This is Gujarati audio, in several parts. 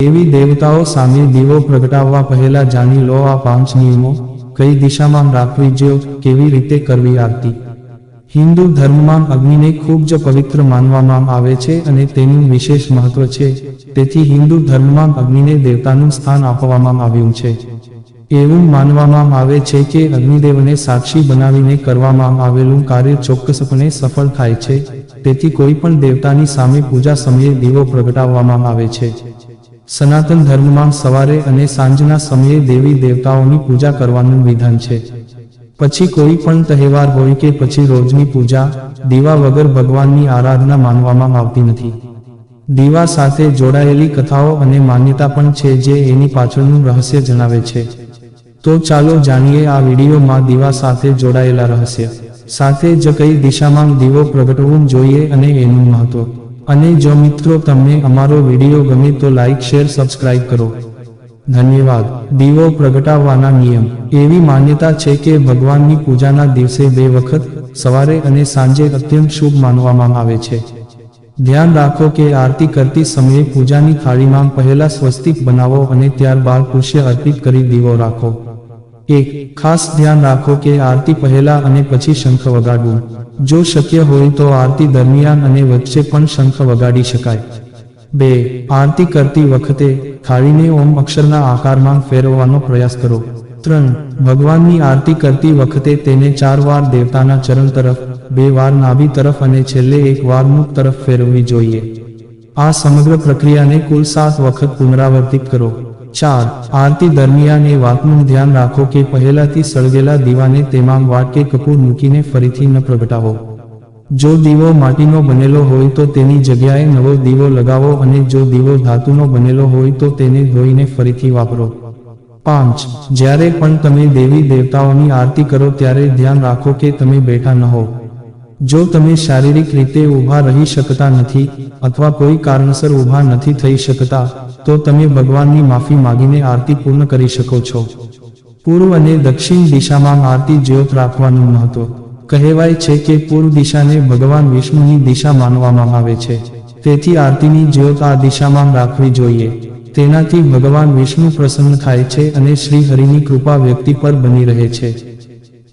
દેવી દેવતાઓ સામે દીવો પ્રગટાવવા પહેલા જાણી લો આ પાંચ નિયમો, કઈ દિશામાં રાખવી જો, કેવી રીતે કરવી આરતી. હિન્દુ ધર્મમાં અગ્નિને ખૂબ જ પવિત્ર માનવામાં આવે છે અને તેનું વિશેષ મહત્વ છે. તેથી હિન્દુ ધર્મમાં અગ્નિને દેવતાનું સ્થાન આપવામાં આવ્યું છે. એવું માનવામાં આવે છે કે અગ્નિદેવને સાક્ષી બનાવીને કરવામાં આવેલું કાર્ય ચોક્કસપણે સફળ થાય છે. તેથી કોઈ પણ દેવતાની સામે પૂજા સમયે દીવો પ્રગટાવવામાં આવે છે. સનાતન ધર્મમાં સવારે અને સાંજના સમયે દેવી દેવતાઓની પૂજા કરવાનું વિધાન છે. પછી કોઈ પણ તહેવાર હોય કે પછી રોજની પૂજા, દીવા વગર ભગવાનની આરાધના માનવામાં આવતી નથી. દીવા સાથે જોડાયેલી કથાઓ અને માન્યતા પણ છે જે એની પાછળનું રહસ્ય જણાવે છે. તો ચાલો જાણીએ આ વિડીયોમાં દીવા સાથે જોડાયેલા રહસ્ય. સાથે જ કઈ દિશામાં દીવો પ્રગટવું જોઈએ અને એનું મહત્વ. અને જો મિત્રો તમને અમારો વીડિયો ગમે તો લાઈક, શેર, સબસ્ક્રાઇબ કરો. ધન્યવાદ. દીવો પ્રગટાવવાના નિયમ. એવી માન્યતા છે કે ભગવાનની પૂજાના દિવસે બે વખત સવારે અને સાંજે અત્યંત શુભ માનવામાં આવે છે. ધ્યાન રાખો કે આરતી કરતી સમયે પૂજાની થાળીમાં પહેલા સ્વસ્તિક બનાવો અને ત્યારબાદ પુષ્ય અર્પિત કરી દીવો રાખો. એક ખાસ ધ્યાન રાખો કે આરતી પહેલા અને પછી શંખ વગાડવું. જો શક્ય હોય તો આરતી દરમિયાન અને વચ્ચે પણ શંખ વગાડી શકાય. બે, આરતી કરતી વખતે થાળીને ઓમ અક્ષરના આકારમાં ફેરવવાનો પ્રયાસ કરો. ત્રણ, ભગવાનની આરતી કરતી વખતે તેને ચાર વાર દેવતાના ચરણ તરફ, બે વાર નાભી તરફ અને છેલ્લે એક વાર મુખ તરફ ફેરવવી જોઈએ. આ સમગ્ર પ્રક્રિયાને કુલ સાત વખત પુનરાવર્તિત કરો. ચાર, આરતી દરમિયાન એ વાતનું ધ્યાન રાખો કે પહેલાથી સળગેલા દીવાને તેમાં વાટ કપૂર મૂકીને ફરીથી ન પ્રગટાવો. જો દીવો માટીનો બનેલો હોય તો તેની જગ્યાએ નવો દીવો લગાવો અને જો દીવો ધાતુનો બનેલો હોય તો તેને ધોઈને ફરીથી વાપરો. પાંચ, જ્યારે પણ તમે દેવી દેવતાઓની આરતી કરો ત્યારે ધ્યાન રાખો કે તમે બેઠા ન હો. જો તમે શારીરિક રીતે ઊભા રહી શકતા નથી અથવા કોઈ કારણસર ઊભા નથી થઈ શકતા તો તમે ભગવાનની માફી માગીને આરતી પૂર્ણ કરી શકો છો. પૂર્વ અને દક્ષિણ દિશામાં આરતી જ્યોત રાખવાનું મહત્વ કહેવાય છે કે પૂર્વ દિશાને ભગવાન વિષ્ણુની દિશા માનવામાં આવે છે. તેથી આરતીની જ્યોત આ દિશામાં રાખવી જોઈએ. તેનાથી ભગવાન વિષ્ણુ પ્રસન્ન થાય છે અને શ્રી હરિની કૃપા વ્યક્તિ પર બની રહે છે.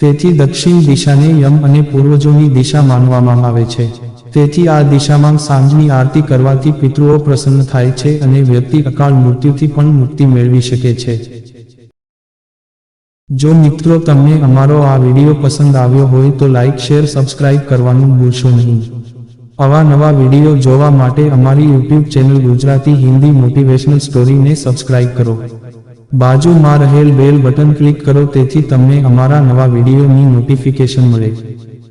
તેથી દક્ષિણ દિશાને યમ અને પૂર્વજોની દિશા માનવામાં આવે છે. તેથી આ દિશામાં સાંજની આરતી કરવાથી પિતૃઓ પ્રસન્ન થાય છે અને વ્યક્તિ અકાળ મૃત્યુથી પણ મુક્તિ મેળવી શકે છે. જો મિત્રો તમને અમારો આ વીડિયો પસંદ આવ્યો હોય તો લાઇક શેર, સબસ્ક્રાઇબ કરવાનું ભૂલશો નહીં. આવા નવા વીડિયો જોવા માટે અમારી YouTube channel Gujarati Hindi motivational સ્ટોરીને subscribe કરો. બાજુમાં રહેલ બેલ બટન ક્લિક કરો, તેથી તમને અમારા નવા વિડીયોની નોટિફિકેશન મળે.